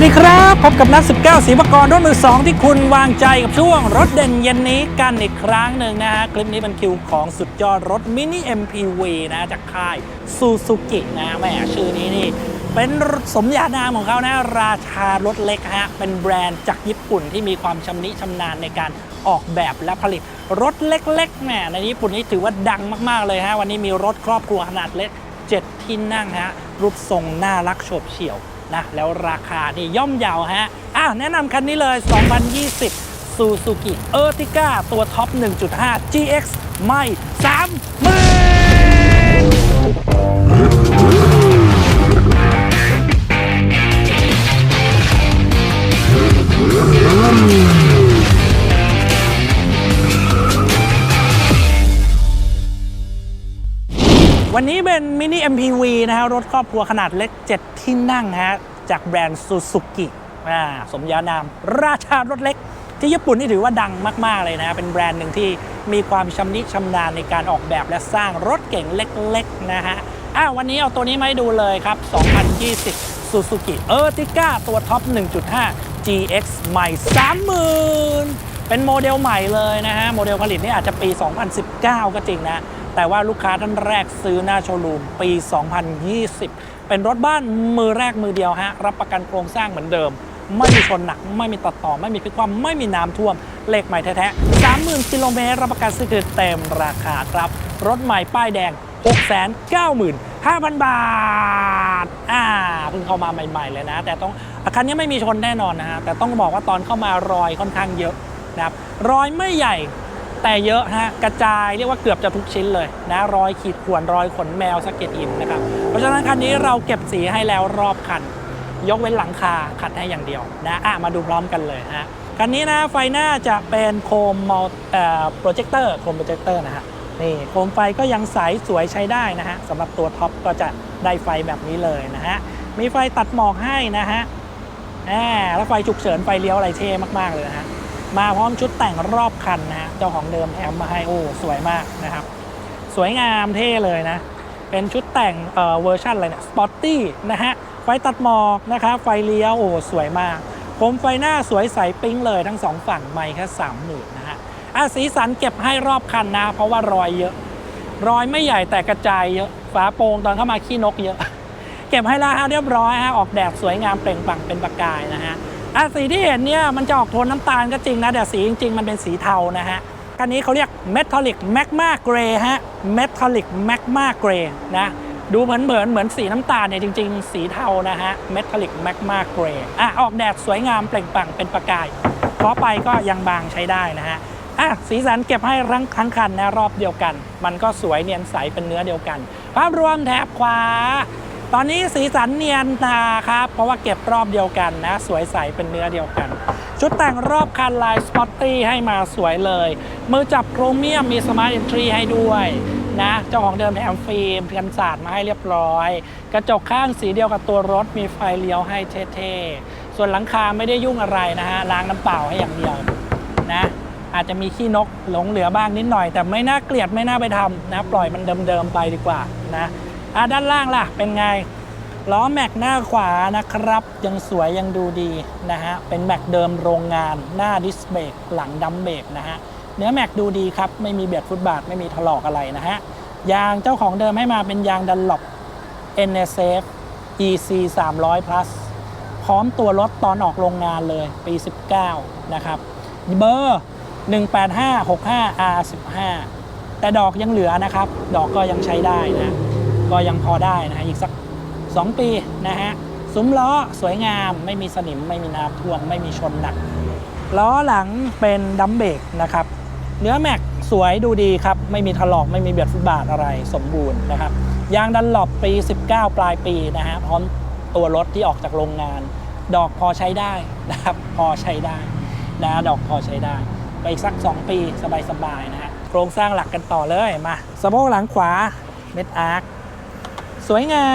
วัสดีครับ พบกับนัก19ศรีวกรรถมือ 2 ที่คุณวางใจกับช่วงรถเด่นเย็นนี้กันอีกครั้งหนึ่งนะฮะ คลิปนี้เป็นคิวของสุดยอดรถมินิ MPV นะจากค่ายซูซูกินะแหม่ชื่อนี้นี่ เป็นสมญานามของเขานะ ราชารถเล็กฮะ เป็นแบรนด์จากญี่ปุ่นที่มีความชำนิชำนาญในการออกแบบและผลิตรถเล็กๆแหมในญี่ปุ่นนี่ถือว่าดังมากๆเลยฮะวันนี้มีรถครอบครัวขนาดเล็ก 7 ที่นั่งฮะรูปทรงน่ารักโฉบเฉี่ยว นะแล้วราคานี่ย่อมเยาวฮะอะแนะนำคันนี้เลย 2020 Suzuki Ertiga ตัวท็อป 1.5 GX ไม่3มือ วันนี้เป็นมินิ MPV นะฮะรถครอบครัวขนาดเล็ก 7 ที่นั่งฮะจากแบรนด์ซูซูกิอ่าสมญานาม ราชารถเล็ก ที่ญี่ปุ่นนี่ถือว่าดังมากๆเลยนะ เป็นแบรนด์หนึ่งที่มีความชำนิชำนาญในการออกแบบและสร้างรถเก่งเล็กๆนะฮะอะวันนี้เอาตัวนี้มาให้ดูเลยครับ 2020 Suzuki Ertiga ตัวท็อป 1.5 GX ใหม่ 30,000 เป็นโมเดลใหม่เลยนะฮะ โมเดลผลิตนี่อาจจะปี 2019 ก็จริงนะ แต่ว่าลูกค้าท่านแรกซื้อหน้าโชว์รูมปี 2020 เป็นรถบ้านมือแรกมือเดียวฮะ รับประกันโครงสร้างเหมือนเดิม ไม่มีชนหนัก ไม่มีตัดต่อ ไม่มีพิกคว่ำไม่มีน้ำท่วม เลขใหม่แท้ๆ 30,000 กิโลเมตร รับประกันซื้อคือเต็มราคาครับ รถใหม่ป้ายแดง 695,000 บาท อ่า เพิ่งเข้ามาใหม่ ๆ เลยนะ แต่ต้องคันนี้ไม่มีชนแน่นอนนะฮะ แต่ต้องบอกว่าตอนเข้ามารอยค่อนข้างเยอะนะครับ รอยไม่ใหญ่ แต่เยอะฮะกระจายเรียกว่าเกือบจะทุกชิ้นเลยนะรอยขีดข่วนรอยขนแมวสะเก็ดหินนะครับเพราะฉะนั้นคันนี้เราเก็บสีให้แล้วรอบคัน ยกเว้นหลังคาขัดให้อย่างเดียวนะอะมาดูพร้อมกันเลยฮะคันนี้นะไฟหน้าจะเป็นโคมมัลเอ่อโปรเจคเตอร์โคมโปรเจคเตอร์นะฮะนี่โคมไฟก็ยังใสสวยใช้ได้นะฮะสำหรับตัวท็อปก็จะได้ไฟแบบนี้เลยนะฮะมีไฟตัดหมอกให้นะฮะแล้วไฟฉุกเฉินไฟเลี้ยวอะไรเท่มากๆเลยนะฮะ มาพร้อมชุดแต่งรอบคันนะฮะเจ้าของเดิมแถมมาให้โอ้สวยมากนะครับ สวยงามเท่เลยนะ เป็นชุดแต่งเอ่อเวอร์ชันอะไรเนี่ยสปอร์ตี้นะฮะไฟตัดหมอกนะครับไฟเลี้ยวโอ้สวยมากโคมไฟหน้าสวยใสปิ๊งเลยทั้งสองฝั่งไม่แค่สามหมื่นนะฮะอะสีสันเก็บให้รอบคันนะ เพราะว่ารอยเยอะ รอยไม่ใหญ่แต่กระจายเยอะฝาโปรงตอนเข้ามาขี้นกเยอะ เก็บให้แล้วฮะเรียบร้อยฮะออกแดดสวยงามเปล่งปลั่งเป็นประกายนะฮะ อะสีที่เห็นเนี่ยมันจะออกโทนน้ำตาลก็จริงนะแต่สีจริง ๆ มันเป็นสีเทานะฮะคันนี้เขาเรียก Metallic Magma Gray ฮะ Metallic Magma Gray นะดูเหมือนเหมือนเหมือนสีน้ำตาลเนี่ยจริง ๆ สีเทานะฮะ Metallic Magma Gray อะออกแดดสวยงามเปล่งปลั่งเป็นประกายขอไปก็ยังบางใช้ได้นะฮะอะสีสันเก็บให้ทั้งทั้งคันนะรอบเดียวกัน มันก็สวยเนียนใสเป็นเนื้อเดียวกัน ภาพรวมแถบขวา ตอนนี้สีสันเนียนตาครับ เพราะว่าเก็บรอบเดียวกันนะ สวยใสเป็นเนื้อเดียวกัน ชุดแต่งรอบคันลายสปอตตี้ให้มาสวยเลย มือจับโครเมียมมีสมาร์ทเอนทรีให้ด้วยนะ เจ้าของเดิมแถมฟิล์มกันศาสตร์มาให้เรียบร้อย กระจกข้างสีเดียวกับตัวรถมีไฟเลี้ยวให้เท่ๆ ส่วนหลังคาไม่ได้ยุ่งอะไรนะฮะล้างน้ำเปล่าให้อย่างเดียวนะอาจจะมีขี้นกหลงเหลือบ้างนิดหน่อย แต่ไม่น่าเกลียดไม่น่าไปทำนะ ปล่อยมันเดิมๆไปดีกว่านะ อะด้านล่างล่ะเป็นไงล้อแม็กหน้าขวานะครับ ยังสวยยังดูดีนะฮะเป็นแม็กเดิมโรงงานหน้าดิสเบรกหลังดัมเบรกนะฮะเนื้อแม็กดูดีครับไม่มีเบียดฟุตบาทไม่มีถลอกอะไรนะฮะยางเจ้าของเดิมให้มาเป็นยางดันหลบ NSF EC 300 plus พร้อมตัวรถตอนออกโรงงานเลยปี 19 นะครับเบอร์ 18565 R15 แต่ดอกยังเหลือนะครับ ดอกก็ยังใช้ได้นะ ก็ยังพอได้นะฮะอีกสัก 2 ปีนะฮะซุ้มล้อสวยงามไม่มีสนิมไม่มีน้ำท่วมไม่มีชนหนักล้อหลังเป็นดัมเบกนะครับเนื้อแม็กสวยดูดีครับ ไม่มีถลอกไม่มีเบียดฟุตบาทอะไรสมบูรณ์นะครับยางดันหลบปี 19 ปลายปีนะฮะพร้อมตัวรถที่ออกจากโรงงาน ดอกพอใช้ได้นะครับพอใช้ได้นะดอกพอใช้ได้ ไปอีกสัก 2 ปีสบายๆนะฮะโครงสร้างหลักกันต่อเลยมาสะโพกหลังขวาเม็ดอาร์ค สวยงา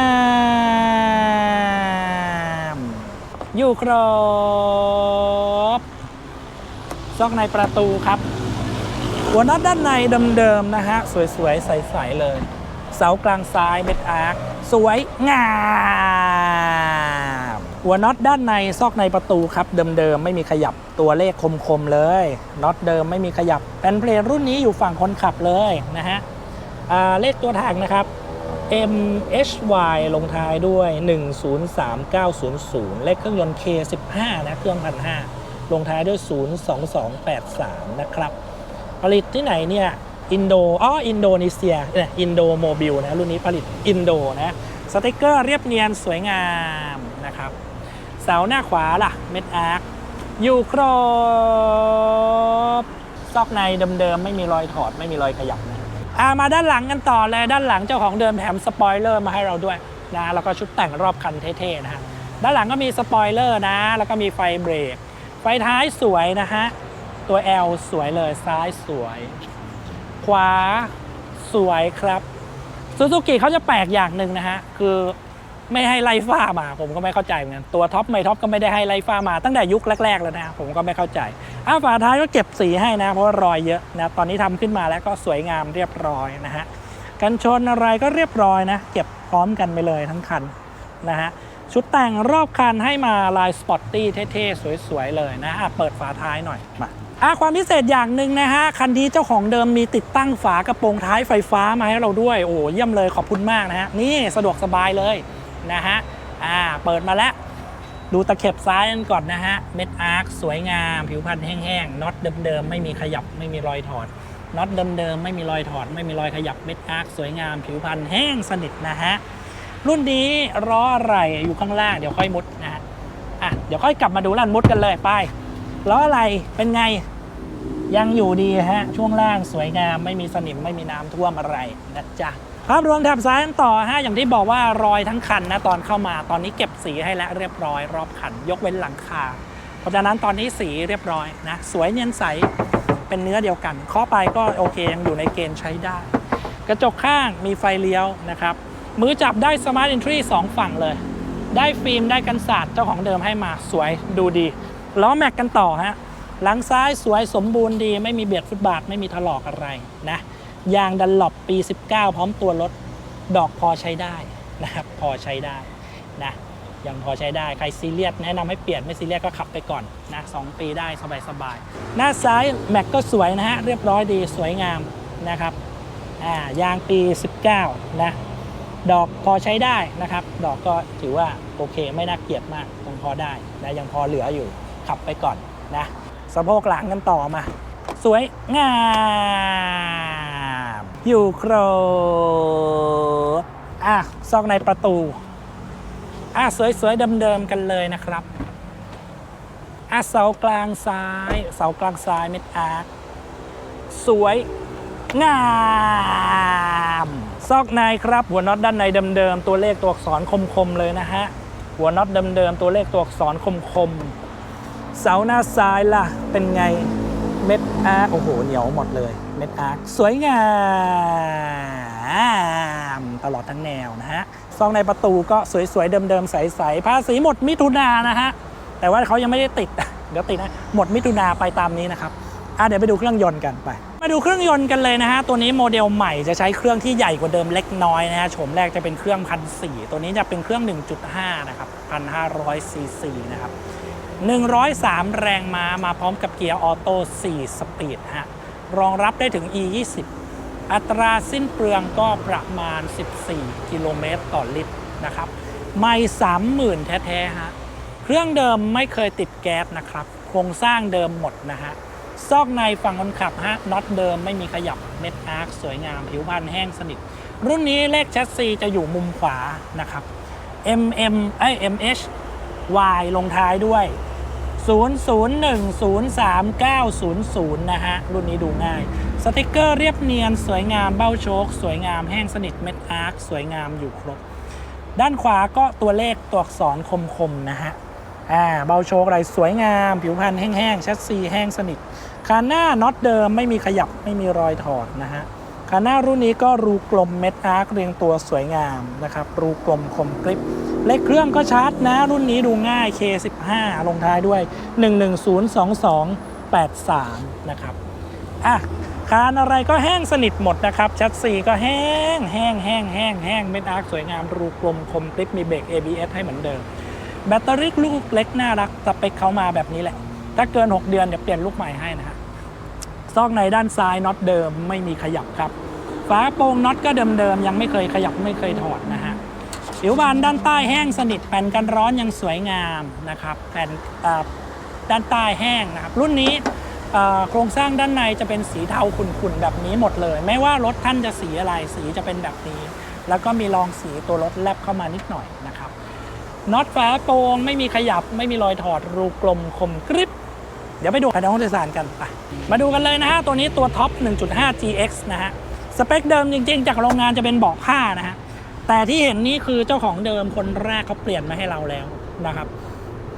ม อยู่ครบ ซอกในประตูครับ หัวน็อตด้านในเดิมๆนะฮะ สวยๆ ใสๆเลย เสากลางซ้ายเม็ดอาร์คสวยงามหัวน็อตด้านในซอกในประตูครับ เดิมๆ ไม่มีขยับตัวเลขคมๆเลยน็อตเดิมไม่มีขยับแผ่นเพลทรุ่นนี้อยู่ฝั่งคนขับเลยนะฮะเลขตัวถังนะครับ MHY ลงท้ายด้วย 103900เลขเครื่องยนต์ K15 นะเครื่องพันห้าลงท้ายด้วย 02283 นะครับ ผลิตที่ไหนเนี่ย อินโดอ๋ออินโดนีเซียเนี่ยอินโดโมบิลนะ รุ่นนี้ผลิตอินโดนะ สติกเกอร์เรียบเนียนสวยงามนะครับ เสาหน้าขวาล่ะ เม็ดอาร์คอยู่ครบ ซอกในเดิมๆ ไม่มีรอยถอด ไม่มีรอยขยับนะ อ่ามาด้านหลังกันต่อเลยด้านหลังเจ้าของเดิมแถมสปอยเลอร์มาให้เราด้วยนะแล้วก็ชุดแต่งรอบคันเท่ๆนะฮะด้านหลังก็มีสปอยเลอร์นะ แล้วก็มีไฟเบรก ไฟท้ายสวยนะฮะ ตัว L สวยเลยซ้ายสวย ขวาสวยครับซูซูกิเขาจะแปลกอย่างหนึ่งนะฮะ คือ ไม่ให้ไล่ฟ้ามา ผมก็ไม่เข้าใจเหมือนกันตัวท็อปไม่ท็อปก็ไม่ได้ให้ไล่ฟ้ามาตั้งแต่ยุคแรก ๆ แล้วนะผมก็ไม่เข้าใจอ้าฝาท้ายก็เก็บสีให้นะ เพราะว่ารอยเยอะนะตอนนี้ทำขึ้นมาแล้วก็สวยงามเรียบร้อยนะฮะกันชนอะไรก็เรียบร้อยนะ เก็บพร้อมกันไปเลยทั้งคันนะฮะชุดแต่งรอบคันให้มาลายสปอร์ตตี้เท่ๆสวยๆเลยนะะเปิดฝาท้ายหน่อยมาอะความพิเศษอย่างหนึ่งนะฮะคันนี้เจ้าของเดิมมีติดตั้งฝากระโปรงท้ายไฟฟ้ามาให้เราด้วยโอ้เยี่ยมเลยขอบคุณมากนะฮะนี่สะดวกสบายเลย นะฮะอ่าเปิดมาแล้วดูตะเข็บซ้ายกันก่อนนะฮะ เม็ดอาร์คสวยงาม ผิวพันธ์แห้งๆ น็อตเดิมๆ ไม่มีขยับไม่มีรอยถอด น็อตเดิมๆ ไม่มีรอยถอด ไม่มีรอยขยับ เม็ดอาร์คสวยงาม ผิวพันธ์แห้งสนิทนะฮะ รุ่นนี้ล้ออะไรอยู่ข้างล่าง เดี๋ยวค่อยมุดนะฮะ อะ เดี๋ยวค่อยกลับมาดูลันมุดกันเลยไปล้ออะไรเป็นไง ยังอยู่ดีฮะ ช่วงล่างสวยงาม ไม่มีสนิม ไม่มีน้ำท่วมอะไรนะจ๊ะ ภาพรวมแถบซ้ายกันต่อฮะอย่างที่บอกว่ารอยทั้งคันนะตอนเข้ามาตอนนี้เก็บสีให้แล้วเรียบร้อยรอบคัน ยกเว้นหลังคา เพราะฉะนั้นตอนนี้สีเรียบร้อยนะสวยเนียนใสเป็นเนื้อเดียวกันเคาะไปก็โอเคยังอยู่ในเกณฑ์ใช้ได้ กระจกข้างมีไฟเลี้ยวนะครับมือจับได้ Smart Entry 2ฝั่งเลย ได้ฟิล์มได้กันศาสตร์เจ้าของเดิมให้มาสวยดูดีล้อแม็กกันต่อฮะหลังซ้ายสวยสมบูรณ์ดีไม่มีเบียดฟุตบาทไม่มีถลอกอะไรนะ ยางดันหลบปี 19 พร้อมตัวรถ ดอกพอใช้ได้นะครับ พอใช้ได้นะยังพอใช้ได้ใครซีเรียสแนะนำให้เปลี่ยนไม่ซีเรียสก็ขับไปก่อนนะสองปีได้สบายๆ หน้าซ้ายแม็กก็สวยนะฮะ เรียบร้อยดีสวยงามนะครับอ่ายางปี 19 นะ ดอกพอใช้ได้นะครับ ดอกก็ถือว่าโอเคไม่น่าเกลียดมากยังพอได้นะยังพอเหลืออยู่ขับไปก่อนนะสะโพกหลังกันต่อมา สวยงาม อยู่ครอะ ซอกในประตู อะ สวยๆ เดิมๆ กันเลยนะครับ อะ เสากลางซ้าย เสากลางซ้ายเม็ดอาร์คสวยงาม ซอกในครับ หัวน็อตด้านในเดิมๆ ตัวเลขตัวอักษรคมๆ เลยนะฮะ หัวน็อตเดิมๆ ตัวเลขตัวอักษรคมๆ เสาหน้าซ้ายล่ะ เป็นไง เม็ดอาร์โอ้โห เหนียวหมดเลย เม็ดอาร์สวยงามตลอดทั้งแนวนะฮะ ซองในประตูก็สวยๆ เดิมๆ ใสๆภาษีหมดมิถุนานะฮะ แต่ว่าเขายังไม่ได้ติด เดี๋ยวติดนะ หมดมิถุนาไปตามนี้นะครับอะเดี๋ยวไปดูเครื่องยนต์กันไป มาดูเครื่องยนต์กันเลยนะฮะ ตัวนี้โมเดลใหม่จะใช้เครื่องที่ใหญ่กว่าเดิมเล็กน้อยนะฮะ โฉมแรกจะเป็นเครื่องพันสตัวนี้จะเป็นเครื่อง 1.5 นะครับ1,500ซีซีนะครับ 103 แรงม้ามาพร้อมกับเกียร์ออโต้ 4 สปีดฮะ รองรับได้ถึง E 20อัตราสิ้นเปลืองก็ประมาณ 14 กิโลเมตรต่อลิตรนะครับ ไม่30,000 แท้ๆฮะ เครื่องเดิมไม่เคยติดแก๊สนะครับ โครงสร้างเดิมหมดนะฮะ ซอกในฝั่งคนขับฮะ น็อตเดิมไม่มีขยับ เม็ดอาร์คสวยงาม ผิวพรรณแห้งสนิท รุ่นนี้เลขแชสซีจะอยู่มุมขวานะครับ MM เอ้ MH Y ลงท้ายด้วย 00103900 นะฮะ รุ่นนี้ดูง่าย สติกเกอร์เรียบเนียน สวยงามเบ้าโชค สวยงามแห้งสนิทเม็ดอาร์ค สวยงามอยู่ครบ ด้านขวาก็ตัวเลขตัวอักษรคมๆ นะฮะ อ่า เบ้าโชคอะไรสวยงาม ผิวพรรณแห้งๆ ชัดซีแห้งสนิท คานหน้าน็อตเดิมไม่มีขยับไม่มีรอยถอดนะฮะ คานหน้ารุ่นนี้ก็รูกลมเม็ดอาร์คเรียงตัวสวยงามนะครับ รูกลมคมกริบเลขเครื่องก็ชัดนะ รุ่นนี้ดูง่าย K15 ลงท้ายด้วย 1102283 นะครับอะคานอะไรก็แห้งสนิทหมดนะครับ ชัดซีก็แห้งแห้งแห้งแห้งแห้งเม็ดอาร์คสวยงาม รูกลมคมกริบมีเบรก ABS ให้เหมือนเดิม แบตเตอรี่ลูกเล็กน่ารักสเปคเขามาแบบนี้แหละ ถ้าเกิน 6 เดือนเดี๋ยวเปลี่ยนลูกใหม่ให้นะฮะ ซอกในด้านซ้ายน็อตเดิมไม่มีขยับครับฝาโปรงน็อตก็เดิมๆยังไม่เคยขยับไม่เคยถอดนะฮะผิวบานด้านใต้แห้งสนิทแผ่นกันร้อนยังสวยงามนะครับแผ่นด้านใต้แห้งนะครับรุ่นนี้โครงสร้างด้านในจะเป็นสีเทาขุ่นๆแบบนี้หมดเลย ไม่ว่ารถท่านจะสีอะไรสีจะเป็นแบบนี้ แล้วก็มีรองสีตัวรถแลบเข้ามานิดหน่อยนะครับน็อตฝาโปรงไม่มีขยับไม่มีรอยถอดรูกลมคมกริบ เดี๋ยวไปดูภายในห้องโดยสารกันไปมาดูกันเลยนะฮะ ตัวนี้ตัวท็อป 1.5 GX นะฮะ สเปคเดิมจริงๆ จากโรงงานจะเป็นเบาะผ้านะฮะ แต่ที่เห็นนี่คือเจ้าของเดิมคนแรกเขาเปลี่ยนมาให้เราแล้วนะครับ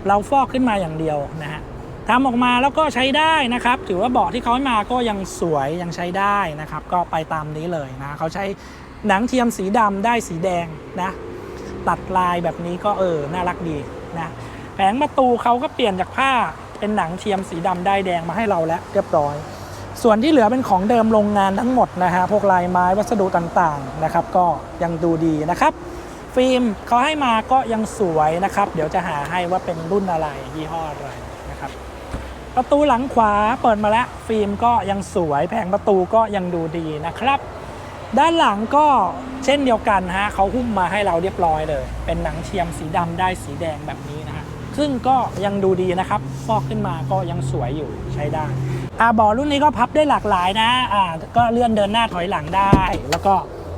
เราฟอกขึ้นมาอย่างเดียวนะฮะทำออกมาแล้วก็ใช้ได้นะครับ ถือว่าเบาะที่เขาให้มาก็ยังสวยยังใช้ได้นะครับ ก็ไปตามนี้เลยนะเขาใช้หนังเทียมสีดำได้สีแดงนะ ตัดลายแบบนี้ก็เออน่ารักดีนะแผงประตูเขาก็เปลี่ยนจากผ้า เป็นหนังเทียมสีดำได้แดงมาให้เราแล้วเรียบร้อย ส่วนที่เหลือเป็นของเดิมโรงงานทั้งหมดนะฮะพวกลายไม้วัสดุต่างๆนะครับ ก็ยังดูดีนะครับ ฟิล์มเขาให้มาก็ยังสวยนะครับ เดี๋ยวจะหาให้ว่าเป็นรุ่นอะไรยี่ห้ออะไรนะครับ ประตูหลังขวาเปิดมาแล้วฟิล์มก็ยังสวย แผงประตูก็ยังดูดีนะครับด้านหลังก็เช่นเดียวกันฮะเขาหุ้มมาให้เราเรียบร้อยเลย เป็นหนังเทียมสีดำได้สีแดงแบบนี้นะฮะ ซึ่งก็ยังดูดีนะครับ ฟอกขึ้นมาก็ยังสวยอยู่ใช้ได้อาเบอรุ่นนี้ก็พับได้หลากหลายนะอ่าก็เลื่อนเดินหน้าถอยหลังได้ แล้วก็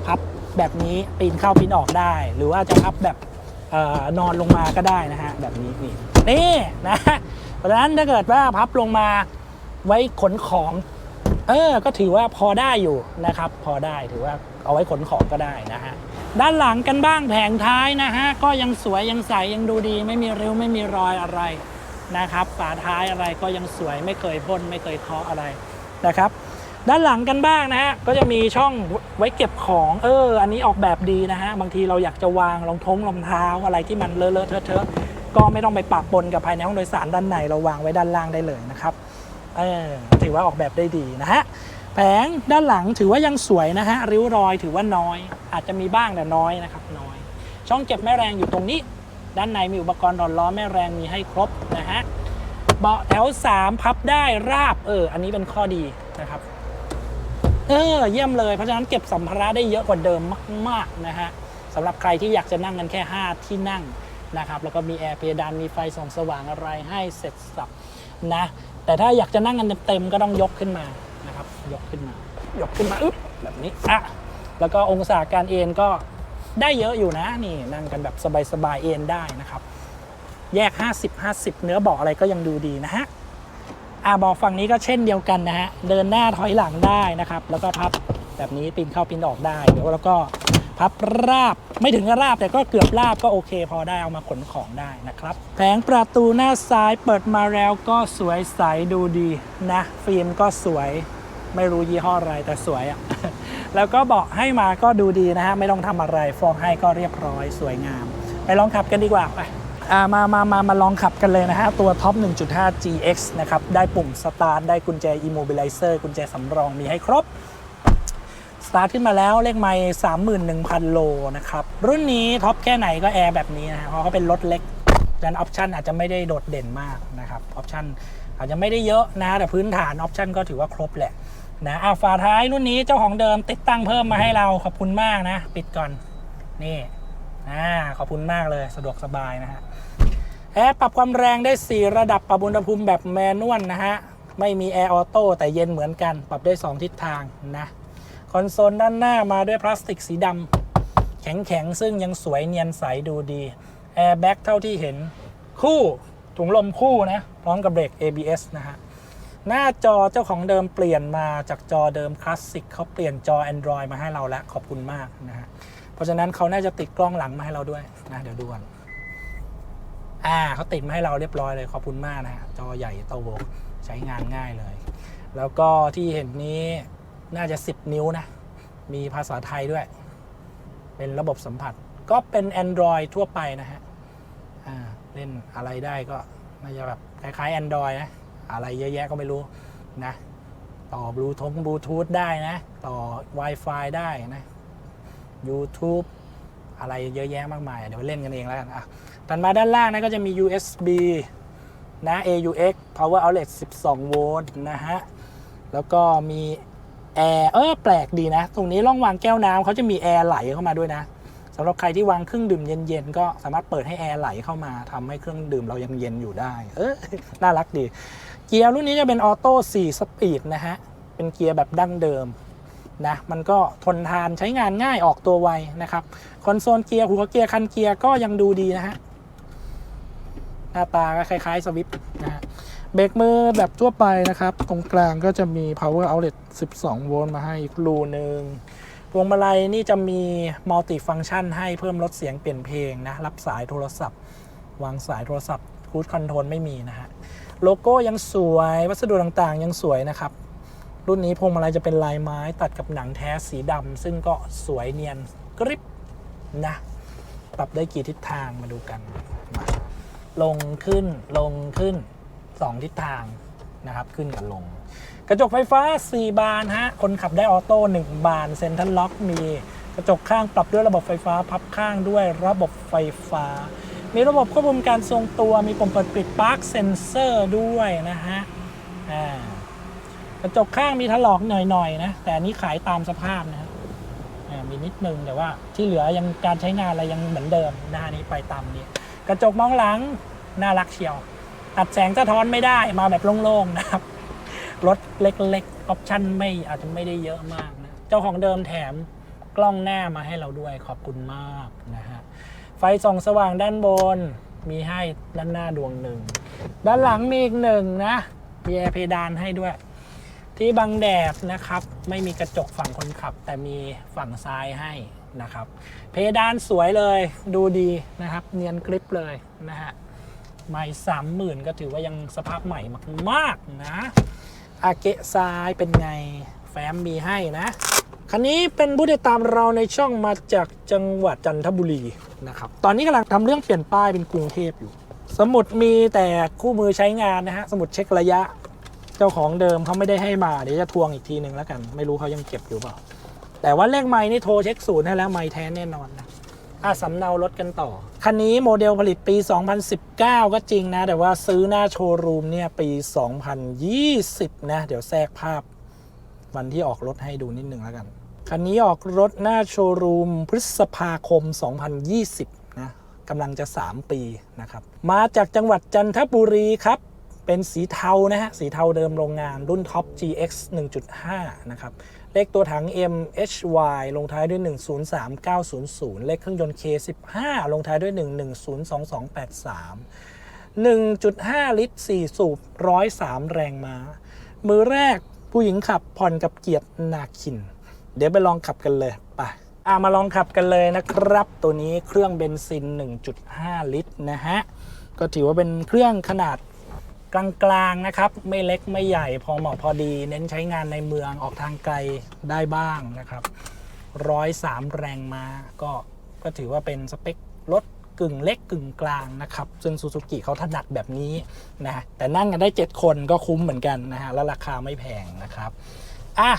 พับแบบนี้ปีนเข้าปีนออกได้ หรือว่าจะพับแบบอนอนลงมาก็ได้นะฮะแบบนี้นี่นี่นะเพราะฉะนั้นถ้าเกิดว่าพับลงมาไว้ขนของเออก็ถือว่าพอได้อยู่นะครับ พอได้ถือว่าเอาไว้ขนของก็ได้นะฮะ ด้านหลังกันบ้างแผงท้ายนะฮะ ก็ยังสวยยังใสยังดูดี ไม่มีริ้วไม่มีรอยอะไรนะครับฝาท้ายอะไรก็ยังสวยไม่เคยพ่นไม่เคยเคาะอะไรนะครับ ด้านหลังกันบ้างนะฮะก็จะมีช่องไว้เก็บของเออ อันนี้ออกแบบดีนะฮะบางทีเราอยากจะวางรองท้องรองเท้าอะไรที่มันเลอะเลอะเทอะเทอะก็ไม่ต้องไปปะปนกับภายในห้องโดยสารด้านในเราวางไว้ด้านล่างได้เลยนะครับเออถือว่าออกแบบได้ดีนะฮะ แผงด้านหลังถือว่ายังสวยนะฮะริ้วรอยถือว่าน้อย อาจจะมีบ้างแต่น้อยนะครับน้อย ช่องเก็บแม่แรงอยู่ตรงนี้ ด้านในมีอุปกรณ์รอนล้อแม่แรงมีให้ครบนะฮะเบาะแถว 3 พับได้ราบเออ อันนี้เป็นข้อดีนะครับ เออ เยี่ยมเลยเพราะฉะนั้นเก็บสัมภาระได้เยอะกว่าเดิมมาก ๆ นะฮะสำหรับใครที่อยากจะนั่งกันแค่ 5 ที่นั่งนะครับ แล้วก็มีแอร์เพดานมีไฟส่องสว่างอะไรให้เสร็จสับนะ แต่ถ้าอยากจะนั่งกันเต็มๆก็ต้องยกขึ้นมา ยกขึ้นมายกขึ้นมาอึ๊บแบบนี้อะแล้วก็องศาการเอ็นก็ได้เยอะอยู่นะนี่นั่งกันแบบสบายๆเอ็นได้นะครับ แยก 50 50 เนื้อเบาะอะไรก็ยังดูดีนะฮะอ่าบอกฝั่งนี้ก็เช่นเดียวกันนะฮะ เดินหน้าถอยหลังได้นะครับ แล้วก็พับแบบนี้ปีนเข้าปีนออกได้เดี๋ยวแล้วก็พับราบไม่ถึงกับราบแต่ก็เกือบราบก็โอเค พอได้เอามาขนของได้นะครับแผงประตูหน้าซ้ายเปิดมาแล้วก็สวยใสดูดีนะ ฟิล์มก็สวย ไม่รู้ยี่ห้ออะไรแต่สวยอะ่ะ แล้วก็เบาะให้มาก็ดูดีนะฮะ ไม่ต้องทำอะไร ฟองให้ก็เรียบร้อยสวยงาม ไปลองขับกันดีกว่าไปอ่ามามามามาลองขับกันเลยนะฮะ ตัวท็อป 1.5 GX นะครับ ได้ปุ่มสตาร์ทได้กุญแจ Immobilizer กุญแจสำรองมีให้ครบสตาร์ทขึ้นมาแล้วเลขไมล์31,000 โลนะครับ รุ่นนี้ท็อปแค่ไหนก็แอร์แบบนี้นะฮะเพราะเขาเป็นรถเล็กดังนั้นออปชันอาจจะไม่ได้โดดเด่นมากนะครับออปชันอาจจะไม่ได้เยอะนะ แต่พื้นฐานออปชันก็ถือว่าครบแหละ นะอะฝาท้ายรุ่นนี้เจ้าของเดิมติดตั้งเพิ่มมาให้เราขอบคุณมากนะ ปิดก่อนนี่อ่าขอบคุณมากเลยสะดวกสบายนะฮะแอร์ปรับความแรงได้ 4 ระดับปรับอุณหภูมิแบบแมนนวลนะฮะ ไม่มีแอร์ออโต้แต่เย็นเหมือนกัน ปรับได้ 2 ทิศทางนะ คอนโซลด้านหน้ามาด้วยพลาสติกสีดำแข็งๆ ซึ่งยังสวยเนียนใสดูดีแอร์แบ็กเท่าที่เห็นคู่ถุงลมคู่นะ พร้อมกับเบรก ABS นะฮะ หน้าจอเจ้าของเดิมเปลี่ยนมาจากจอเดิมคลาสสิกเขาเปลี่ยนจอ Android มาให้เราแล้วขอบคุณมากนะฮะเพราะฉะนั้นเขาน่าจะติดกล้องหลังมาให้เราด้วยนะเดี๋ยวดูกันอ่าเขาติดมาให้เราเรียบร้อยเลยขอบคุณมากนะฮะจอใหญ่โตใช้งานง่ายเลย แล้วก็ที่เห็นนี้น่าจะ 10 นิ้วนะ มีภาษาไทยด้วย เป็นระบบสัมผัส ก็เป็น Android ทั่วไปนะฮะอ่าเล่นอะไรได้ก็น่าจะแบบคล้ายๆ Android นะ อะไรเยอะแยะก็ไม่รู้นะ ต่อบลูทงบลูทูธได้นะ ต่อ Wi-Fi ได้นะ YouTube อะไรเยอะแยะมากมาย เดี๋ยวเล่นกันเองแล้วกันอะถัดมาด้านล่างนะก็จะมี USB นะ AUX power outlet 12 โวลต์นะฮะ แล้วก็มีแอร์เออแปลกดีนะ ตรงนี้ร่องวางแก้วน้ำเขาจะมีแอร์ไหลเข้ามาด้วยนะสำหรับใครที่วางเครื่องดื่มเย็นๆ ก็สามารถเปิดให้แอร์ไหลเข้ามาทำให้เครื่องดื่มเรายังเย็นอยู่ได้ เออน่ารักดี เกียร์รุ่นนี้จะเป็นออโต้4สปีดนะฮะ เป็นเกียร์แบบดั้งเดิมนะ มันก็ทนทานใช้งานง่ายออกตัวไวนะครับ คอนโซลเกียร์หัวเกียร์คันเกียร์ก็ยังดูดีนะฮะ หน้าตาก็คล้ายๆสวิฟนะฮะเบรกมือแบบทั่วไปนะครับ ตรงกลางก็จะมี power outlet 12 โวลต์มาให้อีกรูหนึ่งพวงมาลัยนี่จะมีมัลติฟัง c t ชันให้เพิ่มลดเสียงเปลี่ยนเพลงนะ รับสายโทรศัพท์ วางสายโทรศัพท์คูดคอนโทรลไม่มีนะฮะ โลโก้ยังสวย วัสดุต่างๆ ยังสวยนะครับ รุ่นนี้พวงมาลัยจะเป็นลายไม้ตัดกับหนังแท้สีดำซึ่งก็สวยเนียนกริบนะ ปรับได้กี่ทิศทางมาดูกันมาลงขึ้นลงขึ้น 2 ทิศทางนะครับ ขึ้นกับลง กระจกไฟฟ้า 4 บานฮะ คนขับได้ออโต้ 1 บานเซ็นทรัลล็อกมี กระจกข้างปรับด้วยระบบไฟฟ้า พับข้างด้วยระบบไฟฟ้า มีระบบควบคุมการทรงตัว มีปุ่มเปิดปิดปาร์คเซนเซอร์ด้วยนะฮะกระจกข้างมีถลอกหน่อยๆนะแต่อันนี้ขายตามสภาพนะฮะมีนิดนึงแต่ว่าที่เหลือยังการใช้งานอะไรยังเหมือนเดิมหน้านี้ไปตามนี้กระจกมองหลังน่ารักเชียว ตัดแสงสะท้อนไม่ได้มาแบบโล่งๆนะครับ รถเล็กๆออปชั่นไม่อาจจะไม่ได้เยอะมากนะ เจ้าของเดิมแถมกล้องหน้ามาให้เราด้วยขอบคุณมากนะฮะ ไฟส่องสว่างด้านบน มีให้ด้านหน้าดวงหนึ่ง ด้านหลังมีอีกหนึ่งนะ มีแอร์เพดานให้ด้วย ที่บังแดดนะครับ ไม่มีกระจกฝั่งคนขับ แต่มีฝั่งซ้ายให้นะครับ เพดานสวยเลย ดูดีนะครับ เนียนกริปเลยนะฮะไม่สามหมื่นก็ถือว่ายังสภาพใหม่มาก ๆ นะ อาเกะซ้ายเป็นไง แฟ้มมีให้นะ คันนี้เป็นผู้ติดตามเราในช่องมาจากจังหวัดจันทบุรีนะครับ ตอนนี้กำลังทำเรื่องเปลี่ยนป้ายเป็นกรุงเทพอยู่ สมุดมีแต่คู่มือใช้งานนะฮะ สมุดเช็คระยะ เจ้าของเดิมเขาไม่ได้ให้มา เดี๋ยวจะทวงอีกทีหนึ่งแล้วกัน ไม่รู้เขายังเก็บอยู่เปล่า แต่ว่าเลขไม้นี่โทรเช็คศูนย์ให้แล้วไม้แท้แน่นอนนะอะสำเนารถกันต่อ คันนี้โมเดลผลิตปี 2019 ก็จริงนะ แต่ว่าซื้อหน้าโชว์รูมเนี่ยปี 2020 นะ เดี๋ยวแทรกภาพ วันที่ออกรถให้ดูนิดนึงแล้วกัน คันนี้ออกรถหน้าโชว์รูมพฤษภาคม 2020 นะกำลังจะ 3 ปีนะครับ มาจากจังหวัดจันทบุรีครับ เป็นสีเทานะฮะ สีเทาเดิมโรงงานรุ่นท็อป GX 1.5 นะครับ เลขตัวถัง MHY ลงท้ายด้วย 103900 เลขเครื่องยนต์ K15 ลงท้ายด้วย 1102283 1.5 ลิตร 4 สูบ 103 แรงม้า มือแรก ผู้หญิงขับผ่อนกับเกียรตินาคิน เดี๋ยวไปลองขับกันเลยไปอะมาลองขับกันเลยนะครับ ตัวนี้เครื่องเบนซิน 1.5 ลิตรนะฮะ ก็ถือว่าเป็นเครื่องขนาดกลางๆนะครับ ไม่เล็กไม่ใหญ่พอเหมาะพอดี เน้นใช้งานในเมืองออกทางไกลได้บ้างนะครับร้อยสามแรงมาก็ก็ถือว่าเป็นสเปครถ กึ่งเล็กกึ่งกลางนะครับซึ่งซูซูกิเขาถนัดแบบนี้นะแต่นั่งกันได้ 7 คนก็คุ้มเหมือนกันนะฮะแล้วราคาไม่แพงนะครับอะ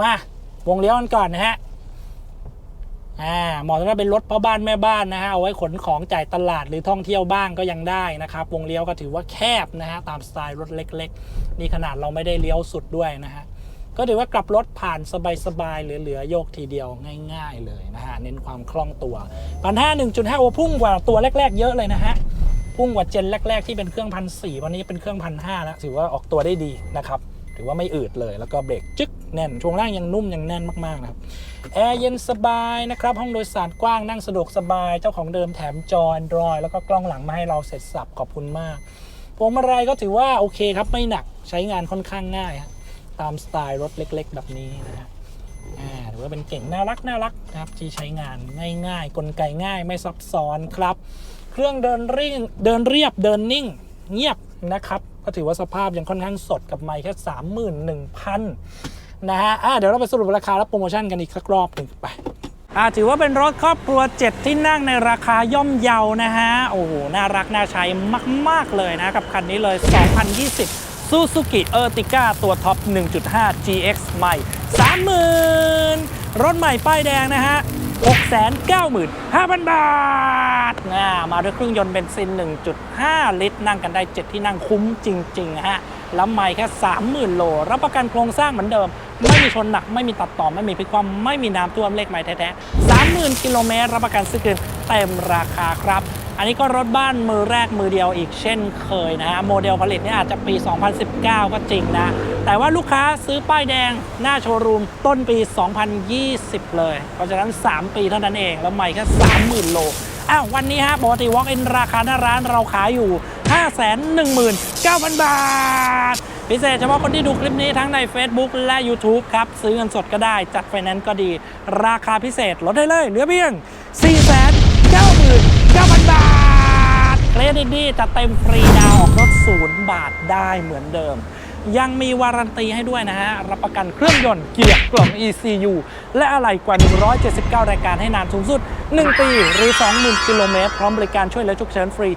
มาวงเลี้ยวกันก่อนนะฮะอ่าเหมาะสำหรับเป็นรถพ่อบ้านแม่บ้านนะฮะเอาไว้ขนของจ่ายตลาดหรือท่องเที่ยวบ้างก็ยังได้นะครับ วงเลี้ยวก็ถือว่าแคบนะฮะตามสไตล์รถเล็ก ๆ นี่ขนาดเราไม่ได้เลี้ยวสุดด้วยนะฮะ ก็ถือว่ากลับรถผ่านสบายๆเหลือๆโยกทีเดียวง่าย ๆ เลยนะฮะเน้นความคล่องตัวพันห้าหนึ่งจุดห้าโอพุ่งกว่าตัวแรก ๆ เยอะเลยนะฮะพุ่งกว่าเจนแรก ๆ ที่เป็นเครื่องพันสี่วันนี้เป็นเครื่องพันห้าแล้วถือว่าออกตัวได้ดีนะครับถือว่าไม่อืดเลยแล้วก็เบรกจึ๊กแน่น ช่วงล่างยังนุ่มยังแน่นมากๆนะครับแอร์เย็นสบายนะครับ ห้องโดยสารกว้างนั่งสะดวกสบาย เจ้าของเดิมแถมจอ Android แล้วก็กล้องหลังมาให้เราเสร็จสับขอบคุณมากพวงมาลัยก็ถือว่าโอเคครับไม่หนักใช้งานค่อนข้างง่ายฮะ ตามสไตล์รถเล็ก ๆ แบบนี้นะฮะถือว่าเป็นเก่งน่ารักน่ารักนะครับที่ใช้งานง่ายๆกลไกง่ายไม่ซับซ้อนครับ เครื่องเดินริ่งเดินเรียบเดินนิ่ง เงียบนะครับก็ถือว่าสภาพยังค่อนข้างสดกับไมค์แค่ 31,000 นะฮะะเดี๋ยวเราไปสรุปราคาและโปรโมชั่นกันอีกสักรอบหนึ่งไปอ่าถือว่าเป็นรถครอบครัว 7 ที่นั่งในราคาย่อมเยานะฮะ โอ้โห น่ารัก น่าใช้มาก ๆ เลยนะ กับคันนี้เลย 2020 Suzuki Ertiga ตัวท็อป 1.5 GX ใหม่ 30,000 รถใหม่ป้ายแดงนะฮะ 695,000 บาทนะมาด้วยเครื่องยนต์เบนซิน 1.5 ลิตร นั่งกันได้ 7 ที่นั่งคุ้มจริง ๆ ฮะแล้วไม่แค่ 30,000 โล รับประกันโครงสร้างเหมือนเดิม ไม่มีชนหนัก ไม่มีตัดต่อ ไม่มีพลิกความไม่มีน้ำท่วมเลขไม้แท้ๆ30,000 กิโลเมตร รับประกันซื้อคืนเต็มราคาครับ อันนี้ก็รถบ้านมือแรกมือเดียวอีกเช่นเคยนะฮะโมเดลผลิตเนี่ยอาจจะปี 2019 ก็จริงนะ แต่ว่าลูกค้าซื้อป้ายแดงหน้าโชว์รูมต้นปี 2020 เลย เพราะฉะนั้น 3 ปีเท่านั้นเอง แล้วใหม่แค่ 30,000 โลอ้าววันนี้ฮะปกติ Walk in ราคาหน้าร้านเราขายอยู่ 519,000 บาท พิเศษเฉพาะคนที่ดูคลิปนี้ทั้งใน Facebook และ YouTube ครับ ซื้อเงินสดก็ได้ จัดไฟแนนซ์ก็ดี ราคาพิเศษลดได้เลยเหลือเพียง 499,000 บาท เครดิตดีจะเต็มฟรีดาวออกรถศูนย์บาทได้เหมือนเดิม ยังมีวารันตีให้ด้วยนะฮะ รับประกันเครื่องยนต์เกียร์กล่อง ECU และอะไหล่กว่า 179 รายการให้นานสูงสุด 1 ปีหรือ 20,000 กิโลเมตร พร้อมบริการช่วยเหลือฉุกเฉินฟรี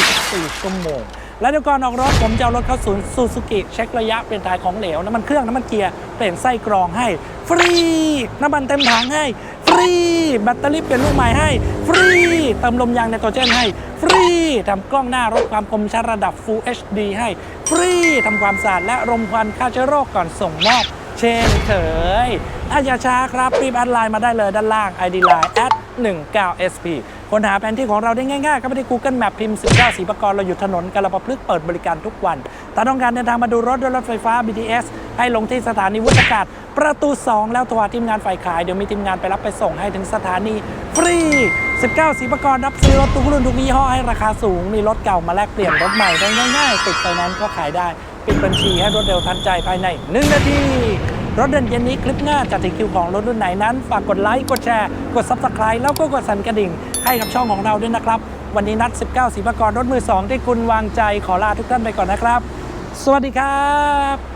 24 ชั่วโมงและเดี๋ยวก่อนออกรถผมจะเอารถเข้าศูนย์ซูซูกิเช็คระยะเปลี่ยนถ่ายของเหลวน้ำมันเครื่องน้ำมันเกียร์เปลี่ยนไส้กรองให้ ฟรี น้ำมันเต็มถังให้ รีแบตเตอรี่เปลี่ยนลูกใหม่ให้ ฟรีเติมลมยางในโตรเจนให้ ฟรีทำกล้องหน้ารถความคมชัดระดับ Full HD ให้ ฟรีทำความสะอาดและรมควันฆ่าเชื้อโรคก่อนส่งมอบเช่นเคยถ้าอย่าช้าครับรีบแอดไลน์มาได้เลยด้านล่าง ID Line 19SP ค้นหาแผนที่ของเราได้ง่ายๆเข้าไปที่ Google Map พิมพ์19สีประกรเราอยู่ถนนกาลปะพลึกษ์เปิดบริการทุกวัน ถ้าต้องการเดินทางมาดูรถด้วยรถไฟฟ้า BTS ให้ลงที่สถานีวุฒิอากาศประตู 2 แล้วโทรหาทีมงานฝ่ายขาย เดี๋ยวมีทีมงานไปรับไปส่งให้ถึงสถานีฟรี 19 สีประกรรับซื้อรถทุกรุ่นทุกยี่ห้อให้ราคาสูง มีรถเก่ามาแลกเปลี่ยนรถใหม่ได้ง่ายๆติดไฟแนนซ์ก็ขายได้ ปิดบัญชีให้รวดเร็วทันใจภายใน 1 นาที รถเด่นเย็นนี้คลิปหน้าจะถึงคิวของรถรุ่นไหนนั้น ฝากกดไลค์กดแชร์กด Subscribe แล้วก็กดสั่นกระดิ่ง ให้กับช่องของเราด้วยนะครับ วันนี้นัด 19สีประกรรถมือ 2 ที่คุณวางใจขอลาทุกท่านไปก่อนนะครับ สวัสดีครับ